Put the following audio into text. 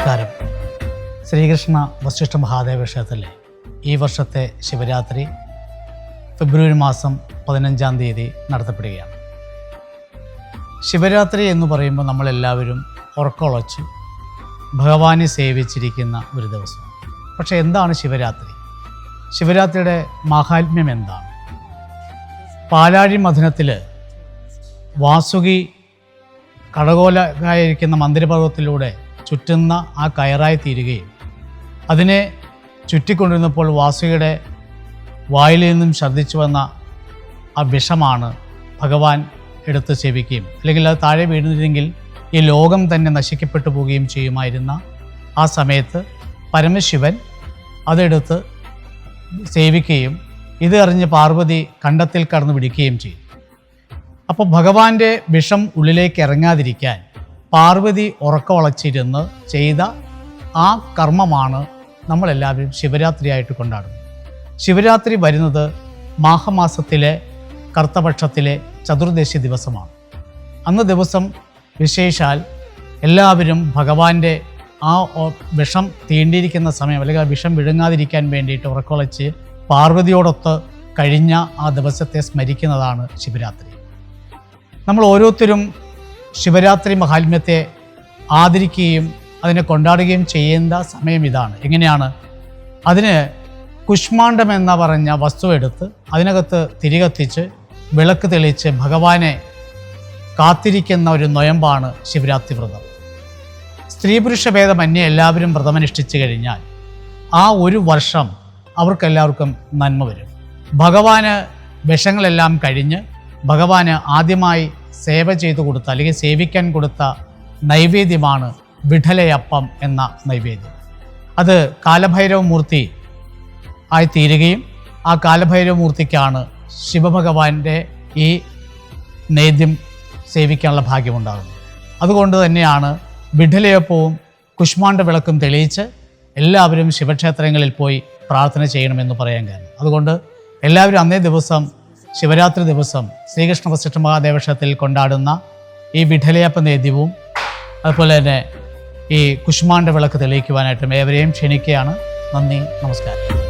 നമസ്കാരം. ശ്രീകൃഷ്ണ വശിഷ്ഠ മഹാദേവ ക്ഷേത്രത്തിലെ ഈ വർഷത്തെ ശിവരാത്രി ഫെബ്രുവരി മാസം പതിനഞ്ചാം തീയതി നടത്തപ്പെടുകയാണ്. ശിവരാത്രി എന്ന് പറയുമ്പോൾ നമ്മളെല്ലാവരും ഉറക്കമുളച്ച് ഭഗവാനെ സേവിച്ചിരിക്കുന്ന ഒരു ദിവസം. പക്ഷെ എന്താണ് ശിവരാത്രി? ശിവരാത്രിയുടെ മാഹാത്മ്യം എന്താണ്? പാലാഴി മഥനത്തിൽ വാസുകി കടകോലായിരിക്കുന്ന മന്ദിരപർവത്തിലൂടെ ചുറ്റുന്ന ആ കയറായി തീരുകയും അതിനെ ചുറ്റിക്കൊണ്ടിരുന്നപ്പോൾ വാസുകിയുടെ വായിൽ നിന്നും ഛർദ്ദിച്ചു വന്ന ആ വിഷമാണ് ഭഗവാൻ എടുത്ത് സേവിക്കുകയും അല്ലെങ്കിൽ അത് താഴെ വീഴുന്നില്ലെങ്കിൽ ഈ ലോകം തന്നെ നശിക്കപ്പെട്ടു പോവുകയും ചെയ്യുമായിരുന്ന ആ സമയത്ത് പരമശിവൻ അതെടുത്ത് സേവിക്കുകയും ഇത് അറിഞ്ഞ് പാർവതി കണ്ടത്തിൽ കടന്നു പിടിക്കുകയും ചെയ്തു. അപ്പോൾ ഭഗവാന്റെ വിഷം ഉള്ളിലേക്ക് ഇറങ്ങാതിരിക്കാൻ പാർവതി ഉറക്കവളച്ചിരുന്ന് ചെയ്ത ആ കർമ്മമാണ് നമ്മളെല്ലാവരും ശിവരാത്രിയായിട്ട് കൊണ്ടാടുന്നത്. ശിവരാത്രി വരുന്നത് മാഹമാസത്തിലെ കർത്തപക്ഷത്തിലെ ചതുർദശി ദിവസമാണ്. അന്ന് ദിവസം വിശേഷാൽ എല്ലാവരും ഭഗവാന്റെ ആ വിഷം തീണ്ടിയിരിക്കുന്ന സമയം അല്ലെങ്കിൽ ആ വിഷം വിഴുങ്ങാതിരിക്കാൻ വേണ്ടിയിട്ട് ഉറക്കുളച്ച് പാർവതിയോടൊത്ത് കഴിഞ്ഞ ആ ദിവസത്തെ സ്മരിക്കുന്നതാണ് ശിവരാത്രി. നമ്മൾ ഓരോരുത്തരും ശിവരാത്രി മഹാത്മ്യത്തെ ആദരിക്കുകയും അതിനെ കൊണ്ടാടുകയും ചെയ്യേണ്ട സമയം ഇതാണ്. എങ്ങനെയാണ്? അതിന് കുഷ്മാണ്ഡം എന്ന പറഞ്ഞ വസ്തു എടുത്ത് അതിനകത്ത് തിരികത്തിച്ച് വിളക്ക് തെളിച്ച് ഭഗവാനെ കാത്തിരിക്കുന്ന ഒരു നൊയമ്പാണ് ശിവരാത്രി വ്രതം. സ്ത്രീ പുരുഷ ഭേദമന്യേ എല്ലാവരും വ്രതമനുഷ്ഠിച്ചു കഴിഞ്ഞാൽ ആ ഒരു വർഷം അവർക്കെല്ലാവർക്കും നന്മ വരും. ഭഗവാന് വിഷങ്ങളെല്ലാം കഴിഞ്ഞ് ഭഗവാന് ആദ്യമായി സേവ ചെയ്തു കൊടുത്ത അല്ലെങ്കിൽ സേവിക്കാൻ കൊടുത്ത നൈവേദ്യമാണ് വിഠലയപ്പം എന്ന നൈവേദ്യം. അത് കാലഭൈരവ മൂർത്തി ആയി തീരുകയും ആ കാലഭൈരവ മൂർത്തിക്കാണ് ശിവഭഗവാന്റെ ഈ നേദ്യം സേവിക്കാനുള്ള ഭാഗ്യമുണ്ടാകുന്നത്. അതുകൊണ്ട് തന്നെയാണ് വിഠലയപ്പവും കുഷ്മാണ്ട വിളക്കും തെളിയിച്ച് എല്ലാവരും ശിവക്ഷേത്രങ്ങളിൽ പോയി പ്രാർത്ഥന ചെയ്യണമെന്ന് പറയാൻ കാരണം. അതുകൊണ്ട് എല്ലാവരും അന്നേ ദിവസം ശിവരാത്രി ദിവസം ശ്രീകൃഷ്ണ വസിഷ്ഠ മഹാദേവക്ഷേത്രത്തിൽ കൊണ്ടാടുന്ന ഈ വിഠലയപ്പ നേദ്യവും അതുപോലെ തന്നെ ഈ കുഷ്മാണ്ഡ വിളക്ക് തെളിയിക്കുവാനായിട്ടും ഏവരെയും ക്ഷണിക്കുകയാണ്. നന്ദി നമസ്കാരം.